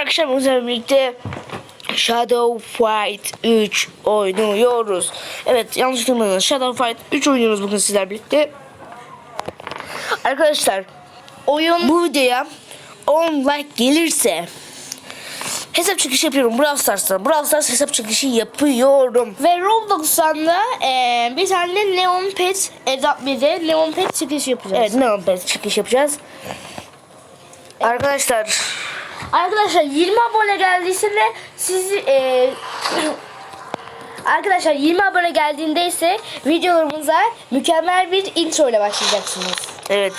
Akşam bizlerle birlikte Shadow Fight 3 oynuyoruz. Evet yanlış duymadınız. Shadow Fight 3 oynuyoruz bugün sizlerle birlikte. Arkadaşlar oyun bu videoya 10 like gelirse hesap çekişi yapıyorum Brawl Stars'ta. Brawl Stars hesap çekişi yapıyorum. Ve Roblox'tan da eee bir tane de Neon Pet Edat bir de Neon Pet çıkış yapacağız. Evet ne oldu çekiş yapacağız. Arkadaşlar Arkadaşlar 20 abone geldiyse de siz eee Arkadaşlar 20 abone geldiğinde ise videolarımıza mükemmel bir intro ile başlayacaksınız. Evet.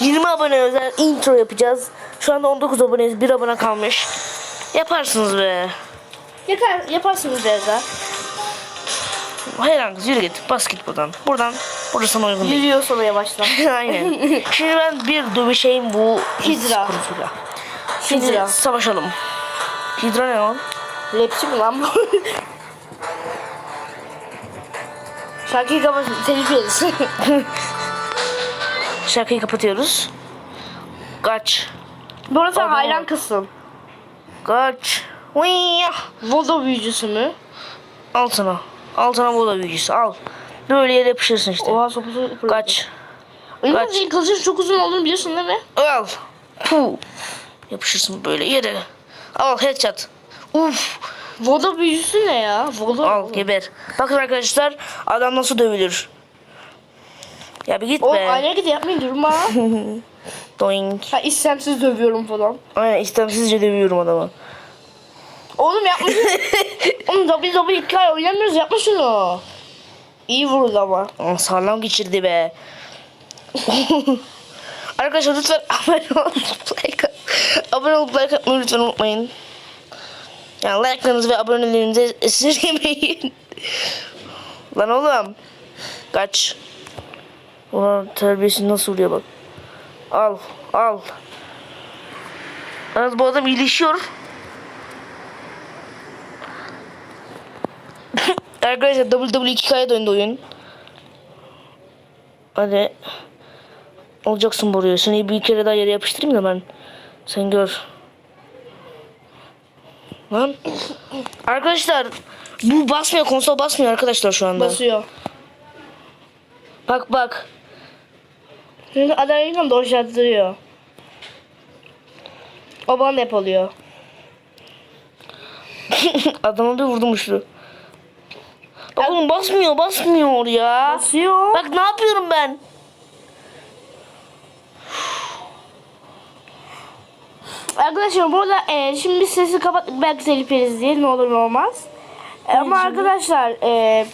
20 abone özel intro yapacağız. Şu anda 19 aboneyiz. 1 abone kalmış. Yaparsınız be. Yakar, yaparsınız biraz daha. Herhangi yürü git. Bas git buradan. Buradan. Burası sana uygun değil. Yürüyor sonra yavaştan. Aynen. Şimdi ben bir dövüşeyim bu Hidra. kurusuyla. Şimdi Hidra. savaşalım. Hidra ne lan? Rapçi mi lan bu? Şarkıyı kapat, telif yeriz. Şarkıyı kapatıyoruz. Kaç. Bu arada sen Adam- hayran kızsın. Kaç. Vodo büyücüsü mü? Al sana. Al sana bu da. Al. Böyle yere yapışırsın işte. Oha sopası. Kaç. Kaç? Kaç. Senin kılıcın çok uzun olduğunu biliyorsun değil mi? Al. Puh. Yapışırsın böyle yere. Al headshot. Uf. Vodo büyücüsü ne ya? Vodo. Al geber. Bakın arkadaşlar adam nasıl dövülür. Ya bir git Oğlum be. aynı hareketi yapmayın durma. Doink. ha istemsiz dövüyorum falan. Aynen istemsizce dövüyorum adamı. Oğlum yapma şunu. Oğlum WWE oynamıyoruz yapma şunu. İyi vurdu ama. Aa, sağlam geçirdi be. Arkadaşlar lütfen abone like abone olup like atmayı lütfen unutmayın. Yani like'larınızı ve abonelerinizi esirgemeyin. Lan oğlum. Kaç. Ulan terbiyesi nasıl vuruyor bak. Al. Al. Yalnız bu adam iyileşiyor. Arkadaşlar WWE2K'ya döndü oyun. Hadi. Olacaksın buraya. Seni bir kere daha yere yapıştırayım da ben. Sen gör. Lan. Arkadaşlar. Bu basmıyor. Konsol basmıyor arkadaşlar şu anda. Basıyor. Bak bak. Çünkü adam yine doşlattırıyor. O bana hep oluyor. Adama bir vurdum uçtu. Bak oğlum basmıyor basmıyor ya. Basıyor. Bak ne yapıyorum ben? Arkadaşlar burada e, şimdi sesi kapattık belki telif yeriz diye ne olur ne olmaz. E, ama arkadaşlar e,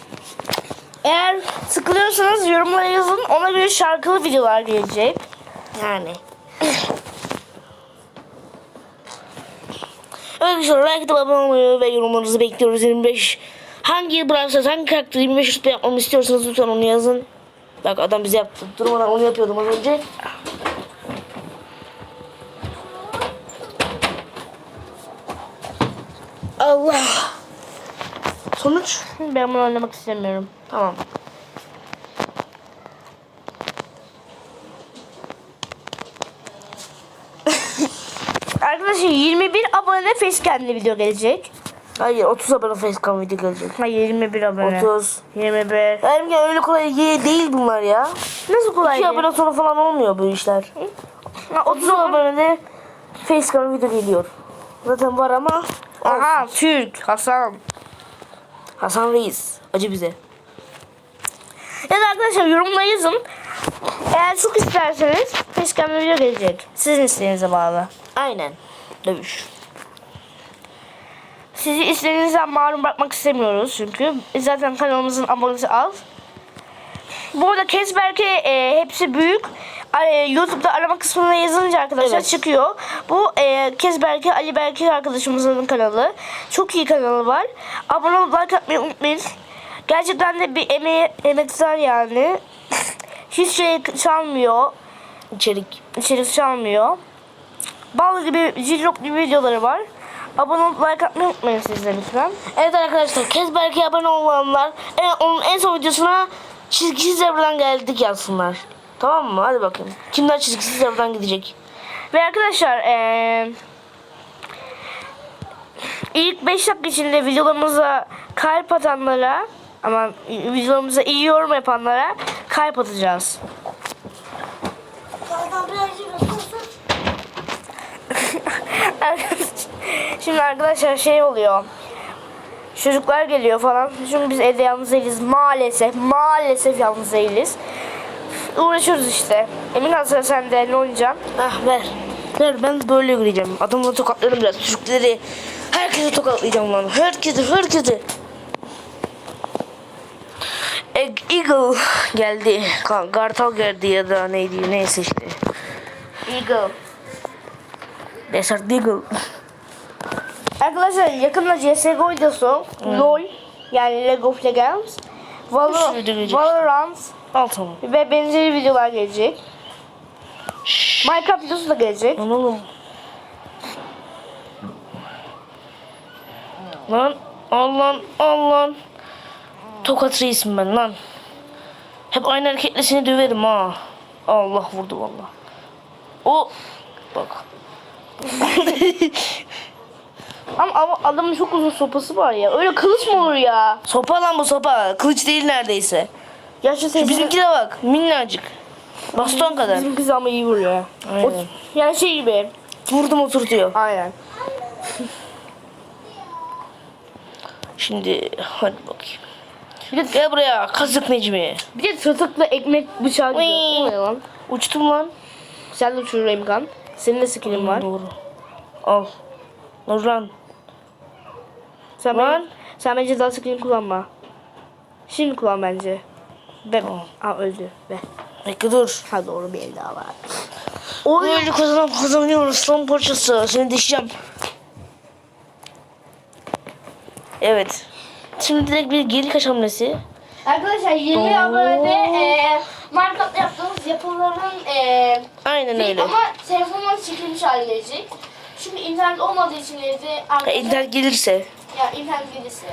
eğer sıkılıyorsanız yorumlara yazın ona göre şarkılı videolar gelecek. Yani. Arkadaşlar like abone olmayı ve yorumlarınızı bekliyoruz. 25 hangi Brawl Stars, hangi karakteri 25 rütbe yapmamı istiyorsanız lütfen onu yazın. Bak adam bize yaptı. Durmadan onu yapıyordum az önce. Allah. Sonuç? Ben bunu oynamak istemiyorum. Tamam. Arkadaşlar 21 abone facecam'li video gelecek. Hayır 30 abone facecam video gelecek. Hayır 21 abone. 30. 21. Benim ya öyle kolay değil bunlar ya. Nasıl kolay 2 değil? abone sonra falan olmuyor bu işler. Ha, 30 abonede facecam video geliyor. Zaten var ama Aha Türk Hasan. Hasan Reis acı bize. Ya da arkadaşlar yorumlara yazın. Eğer çok isterseniz facecam'li video gelecek. Sizin isteğinize bağlı. Aynen. Dövüş. Sizi istediğinizden mahrum bırakmak istemiyoruz çünkü. Zaten kanalımızın abonesi az. Bu arada Kesberk'e e, hepsi büyük. E, YouTube'da arama kısmına yazınca arkadaşlar Evet. çıkıyor. Bu e, Kesberk'e Ali Berke arkadaşımızın kanalı. Çok iyi kanalı var. Abone olup like atmayı unutmayın. Gerçekten de bir emeği, emektar yani. Hiç şey çalmıyor. İçerik. içerik çalmıyor. Bal gibi, Jilrop gibi videoları var. Abone olup like atmayı unutmayın siz de lütfen. Evet arkadaşlar Kezberk'e abone olanlar evet, onun en son videosuna çizgisiz zebradan geldik yazsınlar. Tamam mı? Hadi bakayım. Kimler çizgisiz zebradan gidecek? Ve arkadaşlar eee ilk 5 dakika içinde videolarımıza kalp atanlara ama videolarımıza iyi yorum yapanlara kalp atacağız. Şimdi arkadaşlar şey oluyor. Çocuklar geliyor falan. Çünkü biz evde yalnız değiliz. Maalesef. Maalesef yalnız değiliz. Uğraşıyoruz işte. Emin ol sıra sende ne oynayacaksın? Ah ver. Ver ben böyle yürüyeceğim. Adamları tokatlarım biraz. Çocukları. Herkesi tokatlayacağım lan. Herkesi herkesi. Egg Eagle geldi. Ka- Kartal geldi ya da neydi neyse işte. Eagle. Desert Eagle. Arkadaşlar yakında CSGO videosu, LoL yani League of Legends, Valor-. Valorant Al tamam. ve benzeri videolar gelecek. Minecraft videosu da gelecek. Lan oğlum. Lan al lan al lan. Tokat reisim ben lan. Hep aynı hareketle seni döverim ha. Allah vurdu valla. O bak. Ama, ama adamın çok uzun sopası var ya. Öyle kılıç mı olur ya? Sopa lan bu sopa. Kılıç değil neredeyse. Yaşlı Şu teyze. bizimkine bak. Minnacık. Baston kadar. Bizim kız ama iyi vuruyor. Aynen. O- yani şey gibi. Vurdum oturtuyor. Aynen. Şimdi hadi bakayım. Gel buraya kazık Necmi. Bir de tırtıkla ekmek bıçağı gibi. Uy. O ne lan? Uçtum lan. Sen de uçurur Emkan. Senin de skillin var. Doğru. Al. Nurlan. Sen, ben, sen bence daha skillin kullanma. Şimdi kullan bence. Be. Aa öldü. Be. Bekle dur. Ha doğru bir el daha var. Böyle kazanan kazanıyoruz son parçası. Seni dişeceğim. Evet. Şimdi direkt bir geri kaç hamlesi. Arkadaşlar 20 Oo. abonede e, Minecraft yaptığımız yapıların e, Aynen öyle. ama telefondan çekilmiş hali gelecek. Çünkü internet olmadığı için evde Ya, internet gelirse. ya internet gelirse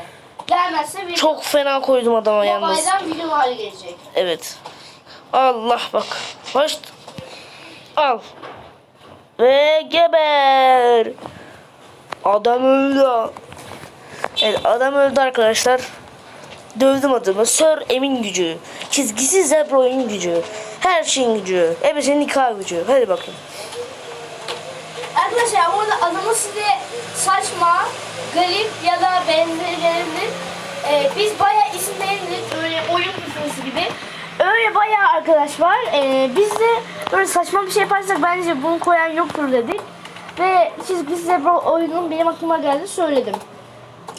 gelmezse bir Çok fena koydum adama yalnız. mobilden video hali gelecek. Evet. Allah bak. Hoş. Al. Ve geber. Adam öldü. Evet adam öldü arkadaşlar. Dövdüm adamı. Sir Emin gücü. Çizgisiz zebra oyun gücü. Her şeyin gücü. Ebesinin nikah gücü. Hadi bakayım. Arkadaşlar burada adamı size saçma, garip ya da benzeri gelebilir. Ee, biz bayağı isim beğendik böyle oyun kısmısı gibi. Öyle bayağı arkadaş var. Ee, biz de böyle saçma bir şey yaparsak bence bunu koyan yoktur dedik. Ve çizgi zebra oyunun benim aklıma geldi söyledim.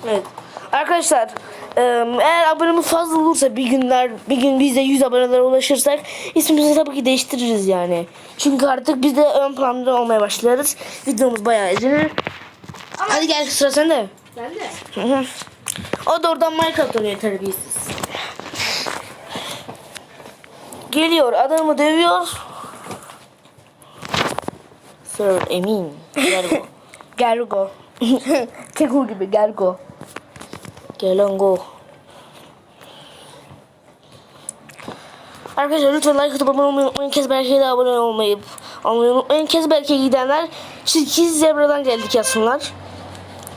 Evet. Arkadaşlar eee, eğer abonemiz fazla olursa bir günler bir gün biz de 100 abonelere ulaşırsak ismimizi tabii ki değiştiririz yani. Çünkü artık biz de ön planda olmaya başlarız. Videomuz bayağı izlenir. Hadi gel sıra sende. Ben de. Hı hı. O da oradan Minecraft oynuyor terbiyesiz. Geliyor adamı dövüyor. Sir Emin. Gergo. Gergo. Keko gibi Gergo. Gel lan go. Arkadaşlar lütfen like atıp abone olmayı unutmayın. Kezberke'ye de abone olmayı olmayı unutmayın. Kezberke'ye gidenler çirkin zebradan geldik yazsınlar.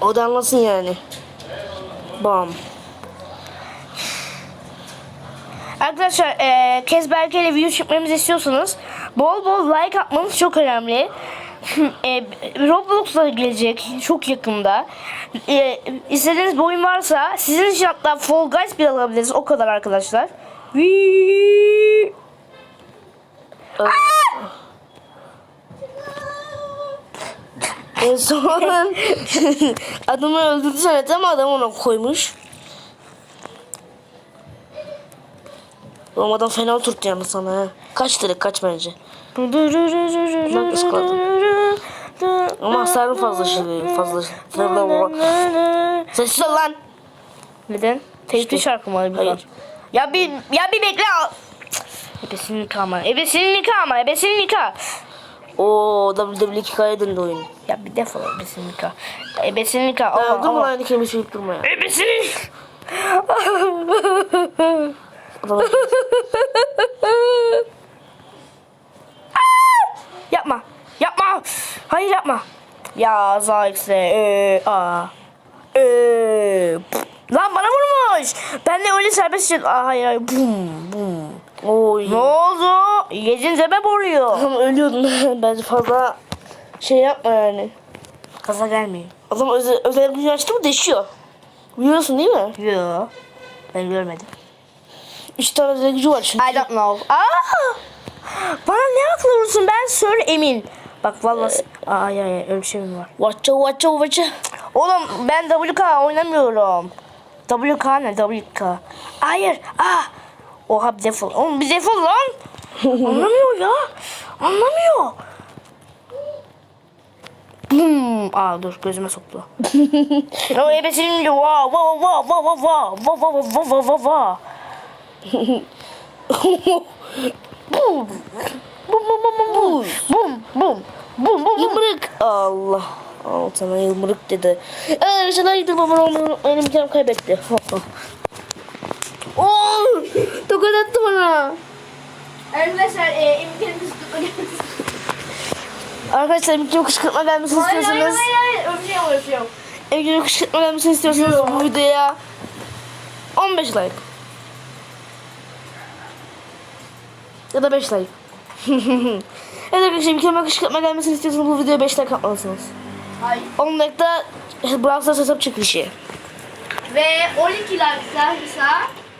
O da anlasın yani. Bam. Arkadaşlar eee Kezberke ile video çekmemizi istiyorsanız bol bol like atmanız çok önemli. e, Roblox'la gelecek çok yakında. E, istediğiniz bir oyun varsa sizin için hatta Fall Guys bile alabiliriz. O kadar arkadaşlar. Wii. En son adamı öldürdü zannetti ama adam ona koymuş. Oğlum adam fena oturttu yalnız sana ha. Kaç direkt kaç bence. Bak ıskaladım. Ama hasarın fazla şimdi fazla. Sessiz ol lan. Neden? Teyze şarkı mı Hayır. Ya bir ya bir bekle. Ebesinin nikahı ama. Ebesinin nikahı ama. Ebesinin nikahı. Oo WWE döndü oyun. Ya bir defol ebesinin nikahı. Ebesinin nikahı. Ya Ama, durma ama. aynı kelimeyi söyleyip durma ya. Ebesinin Adam Yapma. Yapma. Hayır yapma. Ya Zayx'e. Ee, aa. Lan bana vurmuş. Ben de öyle serbest şey... Aa, hayır hayır. Bum bum. Oy. Ne oldu? Yedin sebep oluyor. Adam ölüyordun. Bence fazla şey yapma yani. Kaza gelmeyin. Adam özel, özel gücü açtı mı değişiyor. Biliyorsun değil mi? Yo. Ben görmedim. Üç tane özel gücü var şimdi. I don't know. Aa! Bana ne aklı vurursun ben Sir Emin. Bak vallahi Aa, ay ay öyle bir şey mi var? Watcha watcha watcha. Oğlum ben WK oynamıyorum. WK ne WK? Hayır. Ah. Oha bir defol. Oğlum bir defol lan. Anlamıyor ya. Anlamıyor. Hmm. Aa dur gözüme soktu. o ebesinin de va va va va va va va va va va va va va. Bum. Bum bum bum bum bum. Bum bum. Bum bum bum. Yılmırık. Allah. Al sana yılmırık dedi. Arkadaşlar haydi babam onu benim ülkem kaybetti. Oo, tokat attı bana. Arkadaşlar e, imkanı kısıtlı. Arkadaşlar ülkem kışkırtma gelmesini Hayır hayır hayır hayır. Öpüyor mu? Ülkem kışkırtma gelmesini istiyorsanız bu videoya 15 like. Ya da 5 like. evet arkadaşlar ülkeme kışkırtma gelmesini istiyorsanız bu videoya 5 like atmalısınız. Hayır. 10 like'da Brawl Stars hesap çekilişi. Ve 12 like'da ise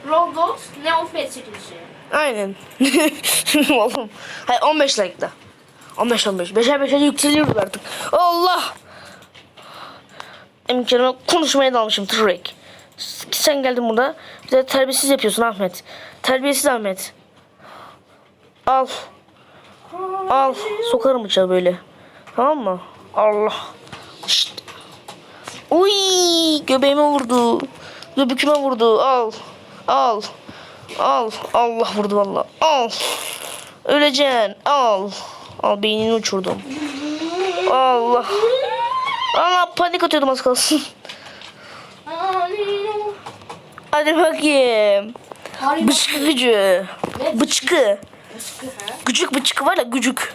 Roblox Neofet çekilişi. Aynen. Oğlum. Hayır 15 like'da. 15 15. 5'er 5'er yükseliyoruz artık. Allah. Emkerime konuşmaya dalmışım Trek. Sen geldin burada. Bir de terbiyesiz yapıyorsun Ahmet. Terbiyesiz Ahmet. Al. Al. Sokarım bıçağı böyle. Tamam mı? Allah. Şşt. Uy, göbeğime vurdu. Göbekime vurdu. Al. Al. Al. Allah vurdu valla. Al. Öleceksin. Al. Al beynini uçurdum. Allah. Allah panik atıyordum az kalsın. Hadi bakayım. Bıçkı gücü. Bıçkı. Gücük bıçkı var ya gücük.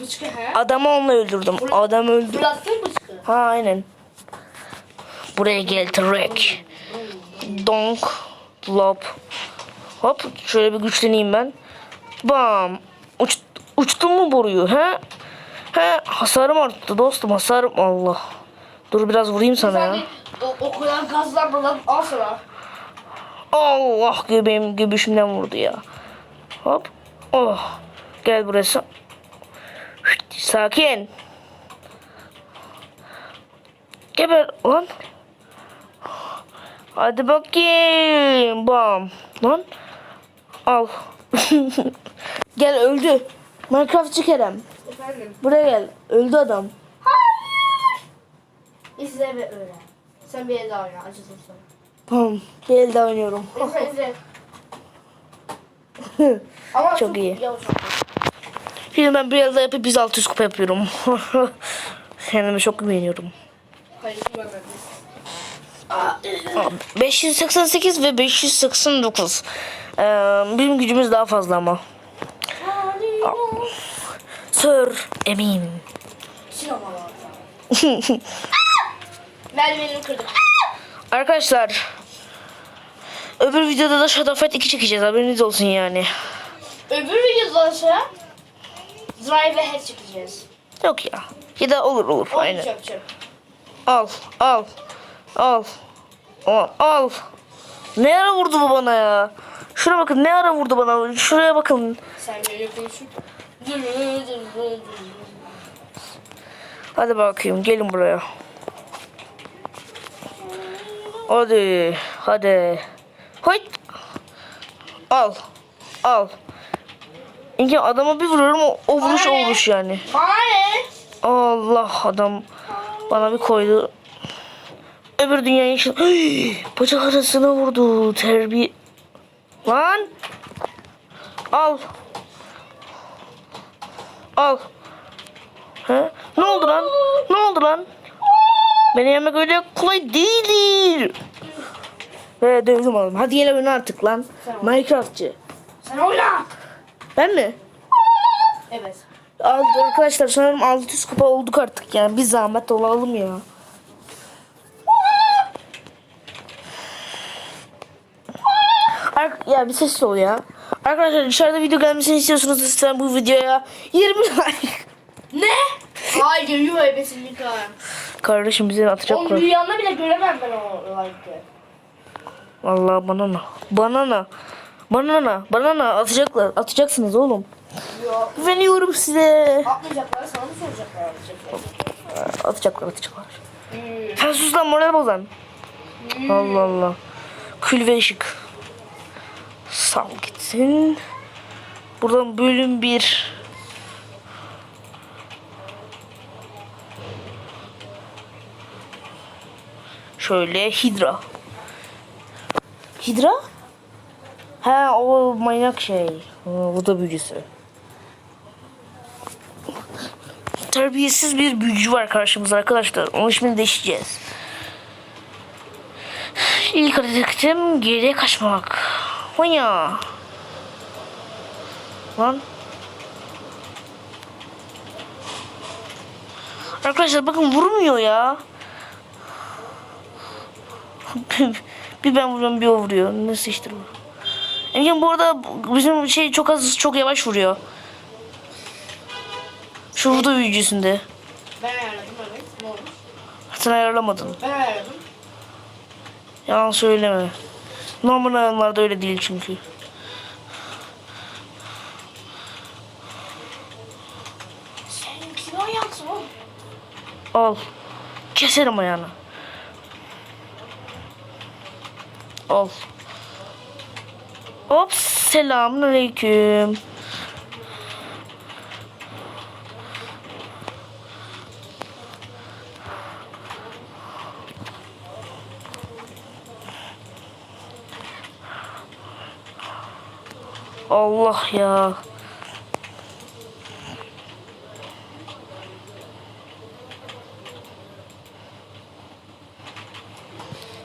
Bıçkı he? Adamı onunla öldürdüm. Adam öldü. Ha aynen. Buraya gel Trek. Donk. Lop. Hop şöyle bir güçleneyim ben. Bam. Uç, uçtun mu boruyu he? He hasarım arttı dostum hasarım Allah. Dur biraz vurayım sana ya. O, o kadar gazlanma lan al sana. Allah göbeğim göbüşümden vurdu ya. Hop. Oh. Gel burası. Sakin. Geber lan. Hadi bakayım. Bam. Lan. Al. gel öldü. Minecraftçı Kerem. Efendim. Buraya gel. Öldü adam. İzle ve öğren. Sen bir el daha oyna acıtır sana. Tamam. Gel de oynuyorum. İzle izle. Ama Çok iyi. Yavaş. Şimdi ben bir yılda yapıp biz 600 kupa yapıyorum. Kendime çok güveniyorum. Hayır görmedim. 588 ve 589. Ee, bizim gücümüz daha fazla ama. Sir Emin. Merdivenimi kırdım. Arkadaşlar. Öbür videoda da Shadow Fight 2 çekeceğiz. Haberiniz olsun yani. Öbür videoda ise Drive ve Head çekeceğiz. Yok ya. Ya da olur olur. Onu Aynen. yapacağım. Al. Al. Al. Al. Al. Ne ara vurdu bu bana ya? Şuna bakın ne ara vurdu bana. Şuraya bakın. Sen böyle. Hadi bakayım gelin buraya. Hadi. Hadi. Hoyt. Al. Al. İnce adama bir vuruyorum o, o vuruş o vuruş yani. Hayır. Allah adam bana bir koydu. Öbür dünyayı için bacak arasına vurdu terbiye. Lan. Al. Al. He? Ne oldu lan? Ne oldu lan? Beni yemek öyle kolay değildir. Ve dövdüm oğlum. Hadi gel oyna artık lan. Minecraftçı. Sen oyna. Ben mi? Evet. Arkadaşlar sanırım 600 kupa olduk artık yani bir zahmet olalım ya. Ya bir ses ol ya. Arkadaşlar dışarıda video gelmesini istiyorsunuz lütfen bu videoya 20 like. Ne? Hayır yuh ebesin nikah. Kardeşim bizi Oğlum atacaklar. rüyamda bile göremem ben o like'ı. Vallahi banana. Banana. Banana. Banana atacaklar. Atacaksınız oğlum. Yok. Güveniyorum size. Atmayacaklar sana mı soracaklar atacaklar. Atacaklar atacaklar. Hmm. Sen sus lan moral bozan. Allah Allah. Kül ve ışık. Sal gitsin. Buradan bölüm 1. Şöyle Hidra. Hidra? Ha o manyak şey. Bu da büyücüsü. Terbiyesiz bir büyücü var karşımızda arkadaşlar. Onun ismini değiştireceğiz. İlk hareketim geriye kaçmak. Honya. Lan. Arkadaşlar bakın vurmuyor ya. bir ben vuruyorum bir o vuruyor. Nasıl işte bu? Engin bu arada bizim şey çok az çok yavaş vuruyor. Şu vurdu büyücüsünde. Ben ayarladım evet. Ne olmuş? Sen ayarlamadın. Ben ayarladım. Yalan söyleme. Normal alanlarda öyle değil çünkü. Ayaksın oğlum? Al. Keserim ayağını. Al. Hop selamun aleyküm. Allah ya.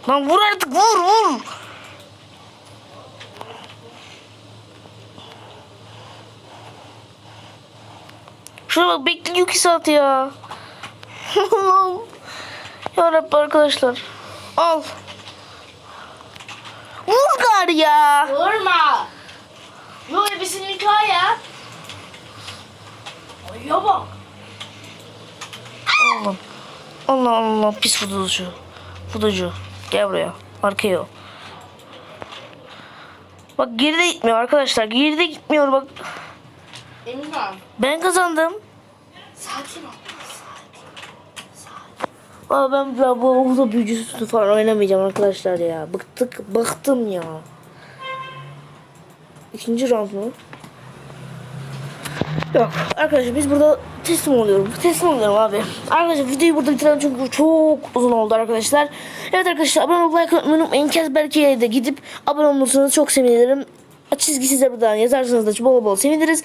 Lan vur artık vur vur. Şuna bak bekliyor ki saat ya. Ya Rabbi arkadaşlar. Al. Vur gari ya. Vurma. Yo ebesin nikah ya. Ay ya bak. Allah. Allah Allah pis fuducu. Fuducu. Gel buraya. Arkaya. o. Bak geride gitmiyor arkadaşlar. Geride gitmiyor bak. Emin. Ben kazandım. Sakin ol. Aa ben ben bu okulda büyücüsü falan oynamayacağım arkadaşlar ya. Bıktık, bıktım ya. İkinci round mu? Yok arkadaşlar biz burada teslim oluyorum. Teslim oluyorum abi. Arkadaşlar videoyu burada bitirelim çünkü çok uzun oldu arkadaşlar. Evet arkadaşlar abone olmayı like atmayı unutmayın. Kezberke'ye de gidip abone olursanız çok sevinirim. Çizgi size buradan yazarsanız da bol bol seviniriz.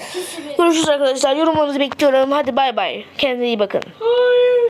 Görüşürüz arkadaşlar. Yorumlarınızı bekliyorum. Hadi bay bay. Kendinize iyi bakın. Ay.